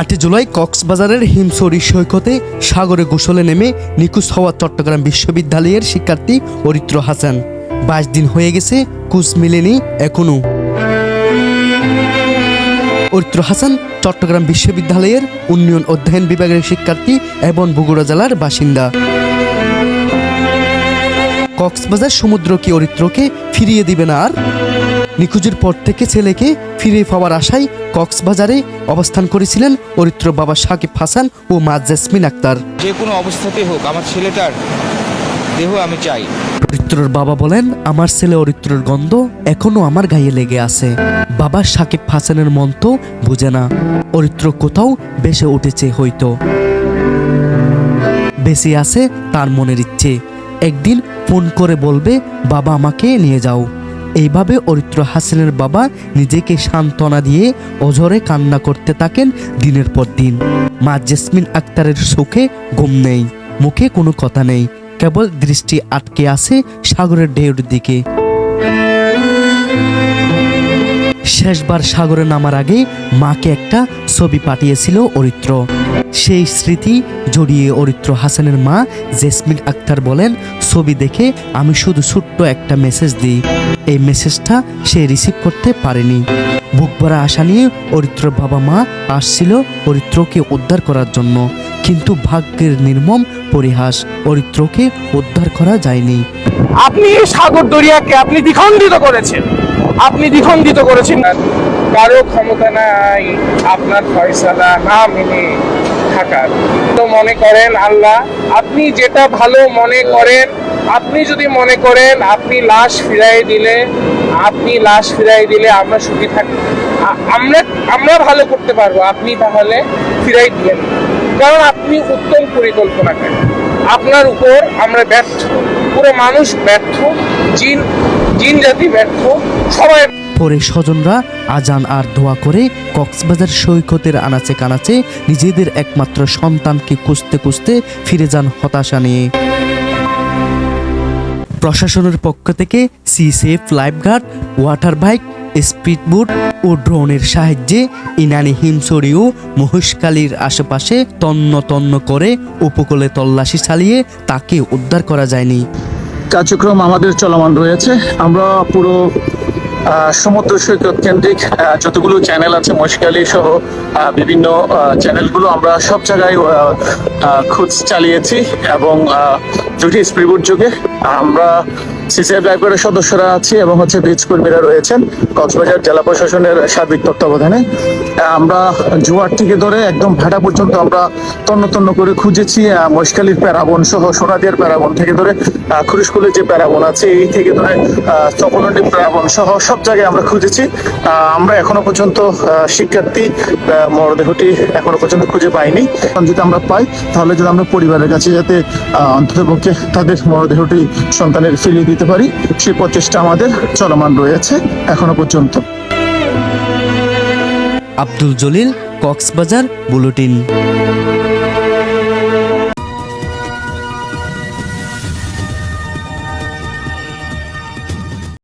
আটই জুলাই কক্সবাজারের হিমসরি সৈকতে সাগরে গোসলে নেমে নিখোঁজ হওয়া চট্টগ্রাম বিশ্ববিদ্যালয়ের শিক্ষার্থী অরিত্র হাসান। বাইশ দিন হয়ে গেছে কুচ মিলেনি এখনও অরিত্র হাসান চট্টগ্রাম বিশ্ববিদ্যালয়ের উন্নয়ন অধ্যয়ন বিভাগের শিক্ষার্থী এবং বগুড়া জেলার বাসিন্দা। কক্সবাজার সমুদ্র কি অরিত্রকে ফিরিয়ে দিবে না আর? নিখোঁজের পর থেকে ছেলেকে ফিরে পাওয়ার আশায় কক্সবাজারে অবস্থান করেছিলেন অরিত্র বাবা সাকিব হাসান ও মা জেসমিন আক্তার। যে কোনো অবস্থাতেই হোক আমার ছেলেটার দেহ আমি চাই। অরিত্রর বাবা বলেন আমার ছেলে অরিত্রর গন্ধ এখনও আমার গায়ে লেগে আছে। বাবা সাকিব হাসানের মন তো বুঝে না। অরিত্র কোথাও বেসে উঠেছে হয়তো। বেঁচে আছে তার মনের ইচ্ছে। একদিন ফোন করে বলবে বাবা আমাকে নিয়ে যাও। এইভাবে অরিত্র হাসানের বাবা নিজেকে সান্ত্বনা দিয়ে অঝরে কান্না করতে থাকেন দিনের পর দিন। মা জেসমিন আক্তারের সুখে ঘুম নেই, মুখে কোনো কথা নেই, কেবল দৃষ্টি আটকে আসে সাগরের ঢেউর দিকে। শেষবার সাগরে নামার আগে মাকে একটা ছবি পাঠিয়েছিল অরিত্র। সেই স্মৃতি জড়িয়ে অরিত্র হাসানের মা জেসমিন আক্তার বলেন, ছবি দেখে আমি শুধু ছোট্ট একটা মেসেজ দিই। এই মেসেজটা সে রিসিভ করতে পারেনি। বুক ভরা আশা নিয়ে অরিত্রর বাবা মা আসছিল অরিত্রকে উদ্ধার করার জন্য। কিন্তু ভাগ্যের নির্মম পরিহাস অরিত্রকে উদ্ধার করা যায়নি। আপনি এই সাগর দরিয়াকে আপনি দ্বিখণ্ডিত করেছেন। আপনি দ্বিখণ্ডিত করেছেন। কারও ক্ষমতা নাই, আপনার ফয়সালা না মেনে থাকার। তো মনে করেন আল্লাহ, আপনি যেটা ভালো মনে করেন, আপনি যদি মনে করেন আপনি লাশ ফিরাই দিলে, আপনি লাশ ফিরাই দিলে আমরা সুখী থাকি। আমরা আমরা ভালো করতে পারব, আপনি তাহলে ফিরাই দিলেন কারণ আপনি উত্তম পরিকল্পনা করেন। আপনার উপর আমরা ব্যর্থ। পুরো মানুষ ব্যর্থ। জিন জিন জাতি ব্যর্থ। সবাই পরে স্বজনরা আজান আর দোয়া করে কক্সবাজার সৈকতের আনাচে কানাচে নিজেদের একমাত্র সন্তানকে খুঁজতে খুঁজতে ফিরে যান হতাশা নিয়ে। প্রশাসনের পক্ষ থেকে sea safe lifeguard water bike speedboat ও ড্রোনের সাহায্যে ইনানি হিমসরি ও মহিষকালীর আশেপাশে তন্ন তন্ন করে উপকূলে তল্লাশি চালিয়ে তাকে উদ্ধার করা যায়নি। কার্যক্রম আমাদের চলমান রয়েছে। আমরা পুরো সমুদ্র সৈকত কেন্দ্রিক যতগুলো চ্যানেল আছে মশকালি সহ বিভিন্ন চ্যানেলগুলো আমরা সব জায়গায় খোঁজ চালিয়েছি এবং দুটি স্প্রিবুট যুগে আমরা সিসিএফ লাইব্রেরির সদস্যরা আছি এবং হচ্ছে বীজ কর্মীরা রয়েছেন। কক্সবাজার জেলা প্রশাসনের সার্বিক তত্ত্বাবধানে। আমরা জোয়ার থেকে ধরে একদম ভাটা পর্যন্ত আমরা তন্ন তন্ন করে খুঁজেছি আহ, মহেশখালীর প্যারাবন সহ সোনাদিয়ার প্যারাবন থেকে ধরে খুরিশকুলের যে প্যারাবন আছে এই থেকে ধরে তপনন্ডি প্যারাবন সহ সব জায়গায় আমরা খুঁজেছি। আমরা এখনও পর্যন্ত শিক্ষার্থী মরদেহটি এখনও পর্যন্ত খুঁজে পাইনি। যদি আমরা পাই তাহলে যদি আমরা পরিবারের কাছে যাতে অন্তত পক্ষে তাদের মরদেহটি সন্তানের ফিরিয়ে দিতে পারি সেই প্রচেষ্টা আমাদের চলমান রয়েছে এখনও পর্যন্ত। আব্দুল জলিল কক্সবাজার বুলেটিন।